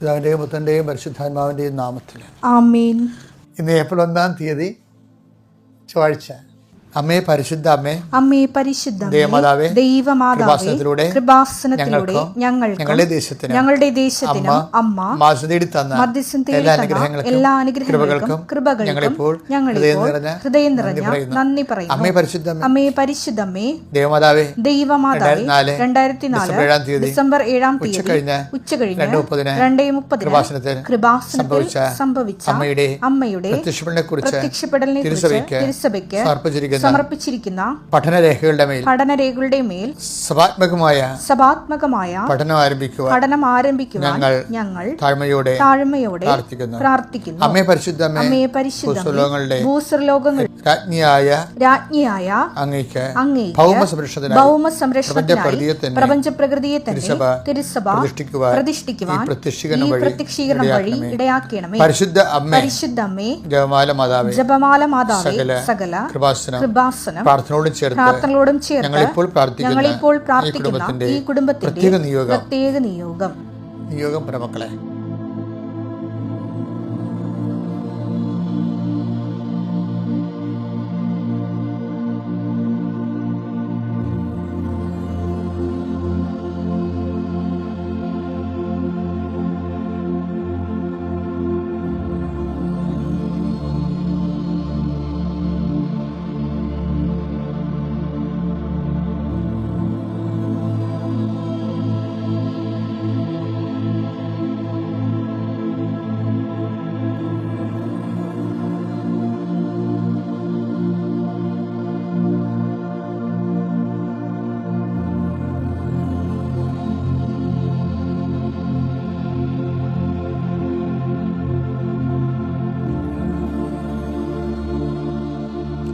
പിതാവിന്റെയും പുത്രന്റെയും പരിശുദ്ധാത്മാവിന്റെയും നാമത്തിൽ. ആമേൻ. ഇന്ന് ഏപ്രിൽ ഒന്നാം തീയതി ചൊവ്വാഴ്ച. അമ്മേ പരിശുദ്ധ അമ്മേ അമ്മേ പരിശുദ്ധ ദേവമാതാവേ, ദൈവമാതാവേ കൃപാസനത്തിലൂടെ ഞങ്ങൾ ഞങ്ങളുടെ ദേശത്തിന് ഞങ്ങളുടെ ദേശത്തിന് അമ്മ മാസം തേടി തന്ന മധ്യസ്ഥം എല്ലാ അനുഗ്രഹങ്ങൾക്കും എല്ലാ അനുഗ്രഹങ്ങൾക്കും കൃപകൾക്കും ഞങ്ങൾ ഞങ്ങളിപ്പോൾ ഹൃദയം നിറഞ്ഞ ഹൃദയം നന്ദി നിറഞ്ഞ. നന്ദി പറയുന്നു. അമ്മേ പരിശുദ്ധ അമ്മേ. അമ്മേ പരിശുദ്ധമ്മേ ദേവമാതാവേ ദൈവമാതാവേ രണ്ടായിരത്തി നാല് ഡിസംബർ ഏഴാം തീയതി ഡിസംബർ ഏഴാം തീയതി ഉച്ചകഴിഞ്ഞ് ഉച്ചകഴിഞ്ഞ് രണ്ട് മുപ്പതിന് രണ്ടേ മുപ്പതിന് കൃപാസനത്തിൽ കൃപാസനത്തിൽ സംഭവിച്ച അമ്മയുടെ അമ്മയുടെ പ്രത്യക്ഷപ്പെടലിനെ കുറിച്ച് തിരുസഭയ്ക്ക് തിരുസഭയ്ക്ക് സമർപ്പിച്ചിരിക്കുന്ന. സമർപ്പിച്ചിരിക്കുന്ന പഠനരേഖകളുടെ മേൽ പഠനരേഖകളുടെ മേൽ സഭാത്മകമായ സഭാത്മകമായ പഠനം ആരംഭിക്കുക പഠനം ആരംഭിക്കുക ഞങ്ങൾ ഞങ്ങൾ താഴ്മയോടെ താഴ്മയോടെ പ്രാർത്ഥിക്കുന്നു. പ്രാർത്ഥിക്കുന്നു. അമ്മേ പരിശുദ്ധ അമ്മേ അമ്മയെ പരിശുദ്ധ ഭൂസ്വലോകങ്ങളുടെ രാജ്ഞിയായ രാജ്ഞിയായ അങ്ങേക്ക് ഭൗമ സംരക്ഷണത്തിനായി ഭൗമ സംരക്ഷണത്തിനായി പ്രപഞ്ചപ്രകൃതിയെ തന്നെ പ്രപഞ്ച പ്രകൃതിയെ തന്നെ തിരുസഭ തിരുസഭ പ്രതിഷ്ഠിക്കുവാൻ പ്രതിഷ്ഠിക്കുവാൻ ഈ പ്രത്യക്ഷീകരണം ഈ വഴി ഇടയാക്കണമേ. ഇടയാക്കണമേ. പരിശുദ്ധ അമ്മേ പരിശുദ്ധ അമ്മേ ജപമാല മാതാവേ ജപമാല മാതാവേ സകല സകല കൃപാസനം കൃപാസനം പ്രാർത്ഥനയോടും ചേർത്ത് പ്രാർത്ഥനകളോടും ചേർത്ത് ഞങ്ങളിപ്പോൾ പ്രാർത്ഥിക്കുന്ന ഞങ്ങളിപ്പോൾ ഈ പ്രാർത്ഥിക്കുന്ന കുടുംബത്തിന്റെ ഈ കുടുംബത്തിന്റെ പ്രത്യേക നിയോഗം. പ്രത്യേക നിയോഗം. നിയോഗം പ്രമക്കളെ.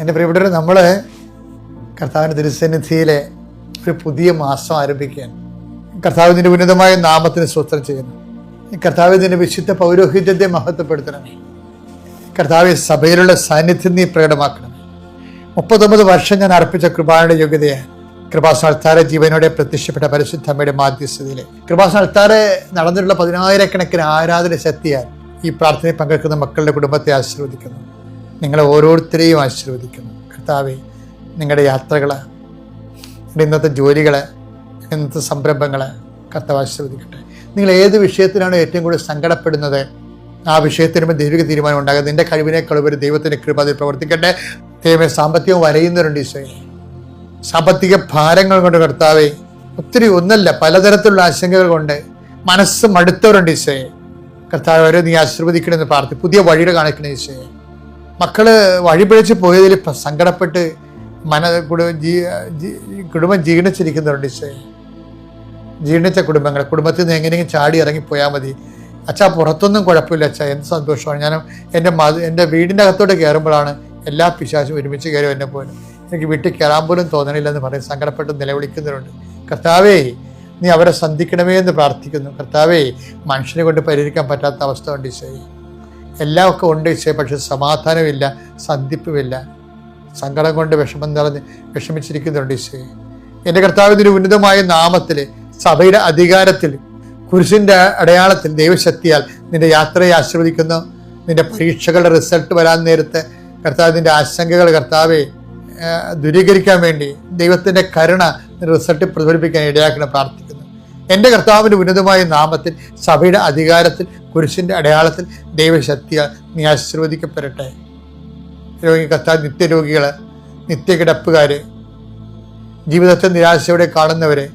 എന്റെ പ്രിയപ്പെട്ടവർ നമ്മൾ കർത്താവിന്റെ തിരുസന്നിധിയിലെ ഒരു പുതിയ മാസം ആരംഭിക്കുകയാണ്. കർത്താവിന്റെ ഉന്നതമായ നാമത്തിന് സ്വസ്ത്രം ചെയ്യുന്നു. കർത്താവിന്റെ വിശുദ്ധ പൗരോഹിത്യത്തെ മഹത്വപ്പെടുത്തണം. കർത്താവ് സഭയിലുള്ള സാന്നിധ്യം നീ പ്രകടമാക്കണം. മുപ്പത്തൊമ്പത് വർഷം ഞാൻ അർപ്പിച്ച കൃപായുടെ യോഗ്യതയെ കൃപാസനത്താറെ ജീവനോടെ പ്രത്യക്ഷപ്പെട്ട പരിശുദ്ധമ്മയുടെ മാധ്യസ്ഥതയിലെ കൃപാസനത്താറെ നടന്നിട്ടുള്ള പതിനായിരക്കണക്കിന് ആരാധന ശക്തിയാൽ ഈ പ്രാർത്ഥനയിൽ പങ്കെടുക്കുന്ന മക്കളുടെ കുടുംബത്തെ ആശീർവദിക്കുന്നു. നിങ്ങളെ ഓരോരുത്തരെയും ആശീർവദിക്കുന്നു. കർത്താവെ നിങ്ങളുടെ യാത്രകൾ നിങ്ങളുടെ ഇന്നത്തെ ജോലികൾ ഇന്നത്തെ സംരംഭങ്ങൾ കർത്താവ് ആശീർവദിക്കട്ടെ. നിങ്ങൾ ഏത് വിഷയത്തിനാണ് ഏറ്റവും കൂടുതൽ സങ്കടപ്പെടുന്നത് ആ വിഷയത്തിന് ദൈവിക തീരുമാനം ഉണ്ടാകും നിന്റെ കഴിവിനേക്കാൾ ഒരു ദൈവത്തിന്റെ കൃപ അതിൽ പ്രവർത്തിക്കട്ടെ. ദൈവമേ സാമ്പത്തികം വരയുന്നവരുണ്ട് ഈശോയെ. സാമ്പത്തിക ഭാരങ്ങൾ കൊണ്ട് കർത്താവെ ഒത്തിരി ഒന്നല്ല പലതരത്തിലുള്ള ആശങ്കകൾ കൊണ്ട് മനസ്സ് മടുത്തവരുണ്ട് ഈശോയെ. കർത്താവ് അവരെ നീ ആശീർവദിക്കണമെന്ന് പ്രാർത്ഥി പുതിയ വഴികൾ കാണിക്കണേ ഈശോയെ. മക്കൾ വഴിപിഴച്ച് പോയതിൽ സങ്കടപ്പെട്ട് മന കുടുംബം ജീ- കുടുംബം ജീർണിച്ചിരിക്കുന്നുണ്ട് ഈശോ. ജീർണിച്ച കുടുംബങ്ങൾ. കുടുംബത്തിൽ നിന്ന് എങ്ങനെയെങ്കിലും ചാടി ഇറങ്ങിപ്പോയാൽ മതി. അച്ഛാ പുറത്തൊന്നും കുഴപ്പമില്ല അച്ഛാ. എന്ത് സന്തോഷമാണ്. ഞാൻ എന്റെ മത എന്റെ വീടിന്റെ അകത്തോട്ട് കയറുമ്പോഴാണ് എല്ലാ പിശാശും ഒരുമിച്ച് കയറും എന്നെ പോലും എനിക്ക് വീട്ടിൽ കയറാൻ പോലും തോന്നണില്ലെന്ന് പറയും. സങ്കടപ്പെട്ട് നിലവിളിക്കുന്നവരുണ്ട് കർത്താവേ നീ അവരെ സന്ധിക്കണമേ എന്ന് പ്രാർത്ഥിക്കുന്നു. കർത്താവേ മനുഷ്യനെ കൊണ്ട് പരിഹരിക്കാൻ പറ്റാത്ത അവസ്ഥ ഉണ്ട് ഈശോയെ. എല്ലാം ഒക്കെ ഉണ്ട് ഈശോയെ പക്ഷെ സമാധാനമില്ല സന്ധിപ്പുമില്ല. സങ്കടം കൊണ്ട് വിഷമം നിറഞ്ഞ് വിഷമിച്ചിരിക്കുന്നുണ്ട് ഈശോയെ എന്റെ കർത്താവിന്റെ ഉന്നതമായ നാമത്തിൽ സഭയുടെ അധികാരത്തിൽ കുരിശിന്റെ അടയാളത്തിൽ ദൈവശക്തിയാൽ നിന്റെ യാത്രയെ ആശീർവദിക്കുന്നു. നിന്റെ പരീക്ഷകളുടെ റിസൾട്ട് വരാൻ നേരത്തെ കർത്താവിന്റെ ആശങ്കകൾ കർത്താവെ ദൂരീകരിക്കാൻ വേണ്ടി ദൈവത്തിന്റെ കരുണ റിസൾട്ട് പ്രതിഫലിപ്പിക്കാൻ ഇടയാക്കണം പ്രാർത്ഥിക്കുന്നു. എന്റെ കർത്താവിന്റെ ഉന്നതമായ നാമത്തിൽ സഭയുടെ അധികാരത്തിൽ കുരിശിന്റെ അടയാളത്തിൽ ദൈവശക്തിയാൽ നീ ആശീർവദിക്കപ്പെടട്ടെ. രോഗി കർത്താവ് നിത്യരോഗികൾ നിത്യകിടപ്പുകാർ ജീവിതത്തെ നിരാശയോടെ കാണുന്നവരെ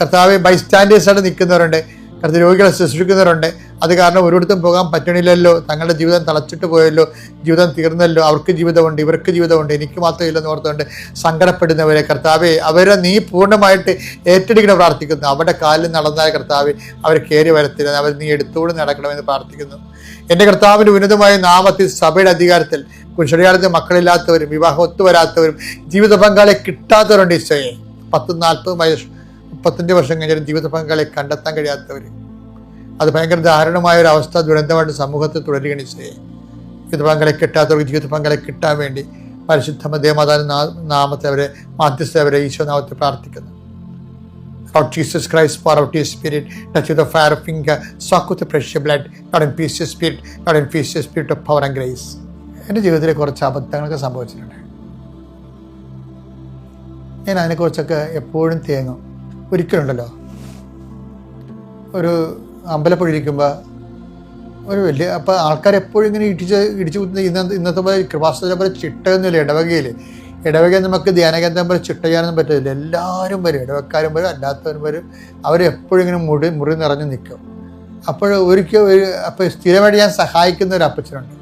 കർത്താവ് ബൈസ്റ്റാൻഡേഴ്സായിട്ട് നിൽക്കുന്നവരുണ്ട് കർത്താവ് രോഗികളെ ശുശ്രൂഷിക്കുന്നവരുണ്ട് അത് കാരണം ഒരിടത്തും പോകാൻ പറ്റണില്ലല്ലോ. തങ്ങളുടെ ജീവിതം തളച്ചിട്ട് പോയല്ലോ. ജീവിതം തീർന്നല്ലോ. അവർക്ക് ജീവിതമുണ്ട് ഇവർക്ക് ജീവിതമുണ്ട് എനിക്ക് മാത്രമില്ലെന്ന് ഓർത്തുകൊണ്ട് സങ്കടപ്പെടുന്നവരെ കർത്താവേ അവരെ നീ പൂർണമായിട്ട് ഏറ്റെടുക്കണം പ്രാർത്ഥിക്കുന്നു. അവരുടെ കാലിൽ നടന്നാൽ കർത്താവെ അവർ കയറി വരത്തില്ല. അവർ നീ എടുത്തുകൊണ്ട് നടക്കണമെന്ന് പ്രാർത്ഥിക്കുന്നു. എന്റെ കർത്താവിന്റെ ഉന്നതമായ നാമത്തിൽ സഭയുടെ അധികാരത്തിൽ കുശടിയാളത്തിൽ മക്കളില്ലാത്തവരും വിവാഹം ഒത്തുവരാത്തവരും ജീവിത പങ്കാളിയെ കിട്ടാത്തവരുണ്ട് ഈശോയെ. പത്തും നാൽപ്പതും വയസ്സ് മുപ്പത്തഞ്ച് വർഷം കഴിഞ്ഞാലും ജീവിത പങ്കാളിയെ കണ്ടെത്താൻ കഴിയാത്തവർ അത് ഭയങ്കര ദാരുണമായ ഒരു അവസ്ഥ ദുരന്തമായിട്ട് സമൂഹത്തിൽ തുടരുകയാണ് ഈശോയെ ജീവിത പങ്കാളിയെ കിട്ടാത്തവർക്ക് ജീവിത കിട്ടാൻ വേണ്ടി പരിശുദ്ധ ദേവമാതാ നാമത്തെ അവരെ മാധ്യസ്ഥ ഈശോ നാമത്തെ പ്രാർത്ഥിക്കുന്നു. Lord Jesus Christ, pour out your spirit, touch with the fire of finger, soak with the precious blood, God infuse your spirit, God infuse your spirit of power and grace. എന്റെ ജീവിതത്തിലെ കുറച്ച് അബദ്ധങ്ങളൊക്കെ സംഭവിച്ചിട്ടുണ്ട്. ഞാൻ അതിനെക്കുറിച്ചൊക്കെ എപ്പോഴും തേങ്ങും ഒരിക്കലുണ്ടല്ലോ. ഒരു അമ്പലപ്പുഴ ഇരിക്കുമ്പോൾ ഒരു വലിയ അപ്പോൾ ആൾക്കാർ എപ്പോഴും ഇങ്ങനെ ഇടിച്ച് ഇടിച്ചു കുത്തുന്ന ഇന്നത്തെ ഇന്നത്തെ പോലെ കൃപാസ്ഥല പോലെ ചിട്ടയൊന്നുമില്ല. ഇടവകയിൽ ഇടവക നമുക്ക് ധ്യാനകേന്ദ്രം പോലെ ചിട്ട ചെയ്യാനൊന്നും പറ്റില്ല എല്ലാവരും വരും. ഇടവക്കാരും വരും അല്ലാത്തവരും വരും. അവർ എപ്പോഴും ഇങ്ങനെ മുടി മുറി നിറഞ്ഞ് നിൽക്കും. അപ്പോൾ ഒരിക്കൽ ഒരു അപ്പോൾ സ്ഥിരമായിട്ട് ഞാൻ സഹായിക്കുന്ന ഒരു അപ്പച്ചനുണ്ട്.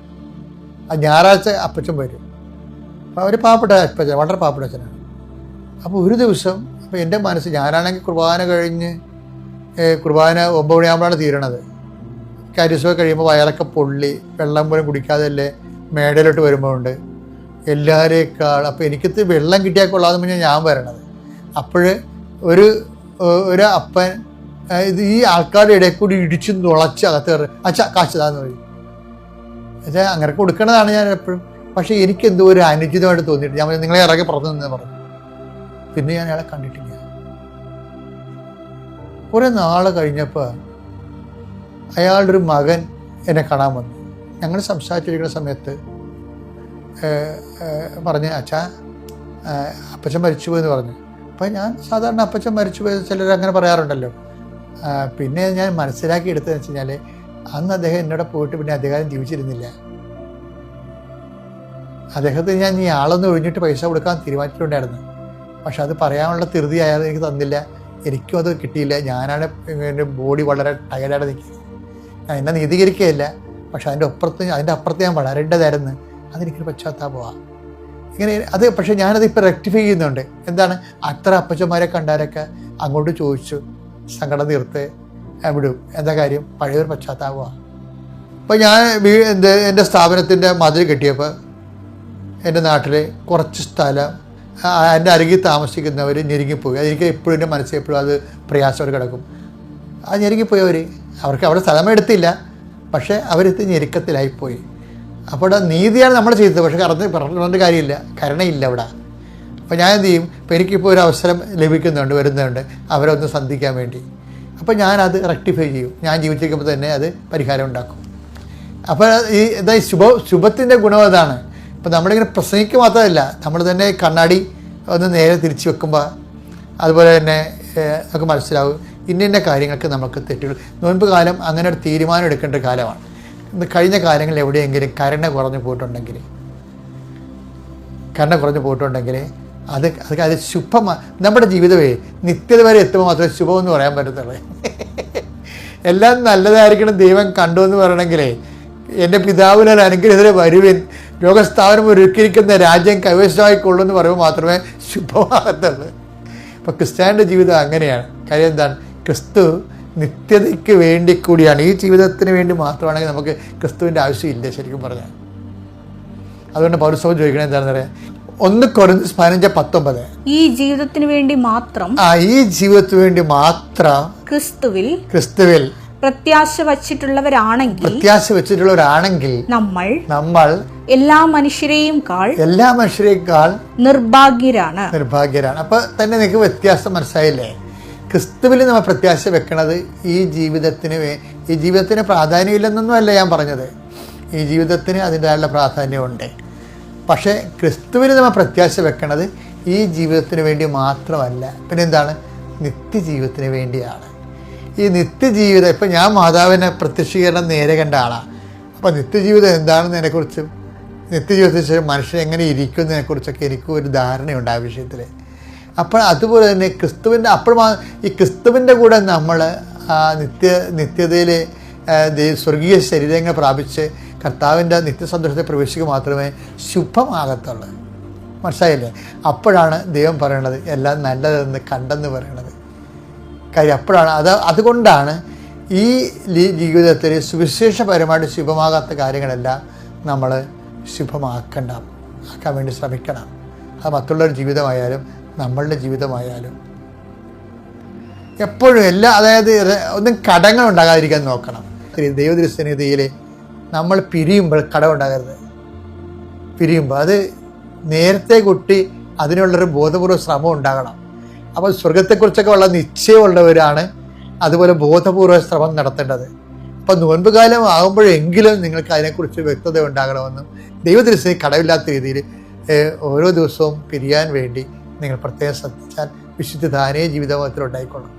ആ ഞായറാഴ്ച അപ്പച്ചൻ വരും. അപ്പോൾ അവർ പാവപ്പെട്ട അപ്പച്ചൻ വളരെ പാവപ്പെട്ട അച്ഛനാണ് അപ്പോൾ ഒരു ദിവസം അപ്പോൾ എന്റെ മനസ്സ് ഞാനാണെങ്കിൽ കുർബാന കഴിഞ്ഞ് കുർബാന ഒമ്പത് മണിയാകുമ്പോഴാണ് തീരണത്. കരിസോ കഴിയുമ്പോൾ വയറൊക്കെ പൊള്ളി വെള്ളം പോലും കുടിക്കാതല്ലേ മേടയിലോട്ട് വരുമ്പോൾ ഉണ്ട് എല്ലാവരേക്കാൾ അപ്പോൾ എനിക്കിത് വെള്ളം കിട്ടിയാൽ കൊള്ളാതെ പറഞ്ഞാൽ ഞാൻ വരണത്. അപ്പോൾ ഒരു ഒരു അപ്പൻ ഇത് ഈ ആൾക്കാരുടെ ഇടയിൽ കൂടി ഇടിച്ച് നുളച്ച് അകത്ത് കയറി അച്ഛ കാശതാന്ന് പറയും. എന്നുവെച്ചാൽ അങ്ങനെ കൊടുക്കണതാണ് ഞാൻ എപ്പോഴും. പക്ഷേ എനിക്ക് എന്തോ ഒരു അനുചിതമായിട്ട് തോന്നിയിട്ട് ഞാൻ നിങ്ങളെ ഇറങ്ങി പുറത്തു നിന്ന് പറഞ്ഞു. പിന്നെ ഞാൻ അയാളെ കണ്ടിട്ടില്ല. കുറേ നാൾ കഴിഞ്ഞപ്പോൾ അയാളുടെ ഒരു മകൻ എന്നെ കാണാൻ വന്നു. ഞങ്ങൾ സംസാരിച്ചിരിക്കുന്ന സമയത്ത് പറഞ്ഞ അച്ഛ അപ്പച്ചൻ മരിച്ചു എന്ന് പറഞ്ഞു. അപ്പം ഞാൻ സാധാരണ അപ്പച്ചൻ മരിച്ചു പോയത് ചിലർ അങ്ങനെ പറയാറുണ്ടല്ലോ. പിന്നെ ഞാൻ മനസ്സിലാക്കി എടുത്തതെന്ന് വെച്ച് കഴിഞ്ഞാൽ അന്ന് അദ്ദേഹം എന്നോട് പോയിട്ട് പിന്നെ അധികാരം ജീവിച്ചിരുന്നില്ല. അദ്ദേഹത്തിന് ഞാൻ ഈ ആളൊന്ന് ഒഴിഞ്ഞിട്ട് പൈസ കൊടുക്കാൻ തീരുമാനിച്ചിട്ടുണ്ടായിരുന്നു. പക്ഷെ അത് പറയാനുള്ള ധൃതി അയാൾ എനിക്ക് തന്നില്ല. എനിക്കും അത് കിട്ടിയില്ല. ഞാനാണ് എന്റെ ബോഡി വളരെ ടയർഡായിട്ട് നിൽക്കുന്നത് ഞാൻ എന്നെ നീതീകരിക്കുകയില്ല. പക്ഷെ അതിന്റെ അപ്പുറത്ത് അതിന്റെ അപ്പുറത്ത് ഞാൻ വളരേണ്ടതായിരുന്നു. അതെനിക്കൊരു പശ്ചാത്താപമാണ് ഇങ്ങനെ അത് പക്ഷേ ഞാനത് ഇപ്പോൾ റെക്ടിഫൈ ചെയ്യുന്നുണ്ട്. എന്താണ്? അത്ര അപ്പച്ചന്മാരെ കണ്ടാലൊക്കെ അങ്ങോട്ട് ചോദിച്ചു. സങ്കടം തീർത്ത് വിടും. എന്താ കാര്യം? പഴയൊരു പശ്ചാത്താപമാണ് അപ്പോൾ ഞാൻ എന്റെ സ്ഥാപനത്തിന്റെ മതിൽ കെട്ടിയപ്പോൾ എന്റെ നാട്ടിൽ കുറച്ച് സ്ഥലം എന്റെ അരികിൽ താമസിക്കുന്നവർ ഞെരുങ്ങിപ്പോയി. അതെനിക്ക് എപ്പോഴും എന്റെ മനസ്സിൽ എപ്പോഴും അത് പ്രയാസമായിട്ട് കിടക്കും. ആ ഞെരുങ്ങിപ്പോയവർ അവർക്ക് അവിടെ സ്ഥലമെടുത്തില്ല പക്ഷേ അവരെത്തി ഞെരുക്കത്തിലായിപ്പോയി. അപ്പോൾ നീതിയാണ് നമ്മൾ ചെയ്തത്. പക്ഷേ കറന്ന് പറഞ്ഞിട്ട് കാര്യമില്ല. കരുണയില്ല അവിടെ. അപ്പോൾ ഞാൻ എന്ത് ചെയ്യും? ഇപ്പോൾ എനിക്കിപ്പോൾ ഒരു അവസരം ലഭിക്കുന്നുണ്ട് വരുന്നുണ്ട്. അവരെ ഒന്ന് സന്ധിക്കാൻ വേണ്ടി. അപ്പോൾ ഞാനത് റെക്ടിഫൈ ചെയ്യും. ഞാൻ ജീവിച്ചിരിക്കുമ്പോൾ തന്നെ അത് പരിഹാരം ഉണ്ടാക്കും. അപ്പോൾ ഈ എന്താ ശുഭ ശുഭത്തിന്റെ ഗുണം അതാണ്. ഇപ്പം നമ്മളിങ്ങനെ പ്രസംഗിക്കുക മാത്രമല്ല നമ്മൾ തന്നെ കണ്ണാടി ഒന്ന് നേരെ തിരിച്ചു വെക്കുമ്പോൾ അതുപോലെ തന്നെ നമുക്ക് മനസ്സിലാവും ഇന്ന ഇന്ന കാര്യങ്ങൾക്ക് നമുക്ക് തെറ്റുകൾ. നോൻപ് കാലം അങ്ങനെ ഒരു തീരുമാനം എടുക്കേണ്ട കാലമാണ്. കഴിഞ്ഞ കാലങ്ങളിൽ എവിടെയെങ്കിലും കരുണ കുറഞ്ഞു പോയിട്ടുണ്ടെങ്കിൽ കരുണ കുറഞ്ഞു പോയിട്ടുണ്ടെങ്കിൽ അത് അത് അത് ശുഭമാണ് നമ്മുടെ ജീവിതമേ നിത്യത വരെ എത്തുമ്പോൾ മാത്രമേ ശുഭമെന്ന് പറയാൻ പറ്റത്തുള്ളൂ. എല്ലാം നല്ലതായിരിക്കണം ദൈവം കണ്ടു എന്ന് പറയണമെങ്കിലേ എന്റെ പിതാവിനാൽ അനുഗ്രഹത്തിന് വരുവിൻ. രോഗസ്ഥാപനം ഒരുക്കിയിരിക്കുന്ന രാജ്യം കൈവശമായിക്കൊള്ളൂ എന്ന് പറയുമ്പോൾ മാത്രമേ ശുഭമാകത്തുള്ളൂ. അപ്പോൾ ക്രിസ്ത്യാനിന്റെ ജീവിതം അങ്ങനെയാണ്. കാര്യം എന്താണ്? ക്രിസ്തു നിത്യതയ്ക്ക് വേണ്ടി കൂടിയാണ്. ഈ ജീവിതത്തിന് വേണ്ടി മാത്രമാണെങ്കിൽ നമുക്ക് ക്രിസ്തുവിന്റെ ആവശ്യമില്ല ശരിക്കും പറഞ്ഞാൽ. അതുകൊണ്ട് പൗരസഭ ചോദിക്കണേ എന്താണെന്ന് പറയാം ഒന്ന് കുറഞ്ഞ് പതിനഞ്ച് പത്തൊമ്പത്. ഈ ജീവിതത്തിന് വേണ്ടി മാത്രം ആ ഈ ജീവിതത്തിന് വേണ്ടി മാത്രം ക്രിസ്തുവിൽ ക്രിസ്തുവിൽ പ്രത്യാശ വച്ചിട്ടുള്ളവരാണെങ്കിൽ പ്രത്യാശ വെച്ചിട്ടുള്ളവരാണെങ്കിൽ നമ്മൾ നമ്മൾ എല്ലാ മനുഷ്യരെയും കാൾ എല്ലാ മനുഷ്യരെക്കാൾ നിർഭാഗ്യരാണ്. നിർഭാഗ്യരാണ്. അപ്പൊ തന്നെ നിങ്ങൾക്ക് വ്യത്യാസം മനസ്സിലായില്ലേ? ക്രിസ്തുവിൽ നമ്മൾ പ്രത്യാശ വെക്കണത് ഈ ജീവിതത്തിന് ഈ ജീവിതത്തിന് പ്രാധാന്യമില്ലെന്നൊന്നും അല്ല ഞാൻ പറഞ്ഞത്. ഈ ജീവിതത്തിന് അതിന്റെതായുള്ള പ്രാധാന്യമുണ്ട്. പക്ഷേ ക്രിസ്തുവിന് നമ്മൾ പ്രത്യാശ വെക്കണത് ഈ ജീവിതത്തിന് വേണ്ടി മാത്രമല്ല. പിന്നെന്താണ്? നിത്യജീവിതത്തിന് വേണ്ടിയാണ്. ഈ നിത്യജീവിതം ഇപ്പം ഞാൻ മാതാവിനെ പ്രത്യക്ഷീകരണം നേരെ കണ്ട ആളാണ് അപ്പോൾ നിത്യജീവിതം എന്താണെന്നതിനെക്കുറിച്ച് നിത്യജീവിതത്തിൽ ശേഷം മനുഷ്യൻ എങ്ങനെ ഇരിക്കുന്നതിനെക്കുറിച്ചൊക്കെ എനിക്ക് ഒരു ധാരണയുണ്ട് ആ വിഷയത്തിൽ അപ്പോൾ അതുപോലെ തന്നെ ക്രിസ്തുവിന്റെ അപ്പോഴും ഈ ക്രിസ്തുവിന്റെ കൂടെ നമ്മൾ നിത്യ നിത്യതയിൽ സ്വർഗീയ ശരീരങ്ങൾ പ്രാപിച്ച് കർത്താവിന്റെ നിത്യസന്തോഷത്തെ പ്രവേശിക്കുക മാത്രമേ ശുഭമാകത്തുള്ളൂ. മനസ്സിലായില്ലേ? അപ്പോഴാണ് ദൈവം പറയണത് എല്ലാം നല്ലതെന്ന് കണ്ടെന്ന് പറയണത്. കാര്യം അപ്പോഴാണ് അത് അതുകൊണ്ടാണ് ഈ ജീവിതത്തിൽ സുവിശേഷപരമായിട്ട് ശുഭമാകാത്ത കാര്യങ്ങളെല്ലാം നമ്മൾ ശുഭമാക്കണ്ട ആക്കാൻ വേണ്ടി ശ്രമിക്കണം. അത് മറ്റുള്ളവരുടെ ജീവിതമായാലും നമ്മളുടെ ജീവിതമായാലും. എപ്പോഴും എല്ലാ അതായത് ഒന്നും കടങ്ങൾ ഉണ്ടാകാതിരിക്കാൻ നോക്കണം. ദൈവദൃശ്യനിധിയിൽ നമ്മൾ പിരിയുമ്പോൾ കടം ഉണ്ടാകരുത്. പിരിയുമ്പോൾ അത് നേരത്തെ കുട്ടി അതിനുള്ളൊരു ബോധപൂർവ ശ്രമം ഉണ്ടാകണം. അപ്പോൾ സ്വർഗത്തെക്കുറിച്ചൊക്കെ ഉള്ള നിശ്ചയമുള്ളവരാണ് അതുപോലെ ബോധപൂർവ ശ്രമം നടത്തേണ്ടത്. അപ്പം നോൻപ് കാലം ആകുമ്പോഴെങ്കിലും നിങ്ങൾക്ക് അതിനെക്കുറിച്ച് വ്യക്തത ഉണ്ടാകണമെന്നും ദൈവദൃശ്യം കടവില്ലാത്ത രീതിയിൽ ഓരോ ദിവസവും പിരിയാൻ വേണ്ടി നിങ്ങൾ പ്രത്യേകം ശ്രദ്ധിച്ചാൽ വിശുദ്ധ ധാനേ ജീവിതത്തിൽ ഉണ്ടായിക്കൊള്ളും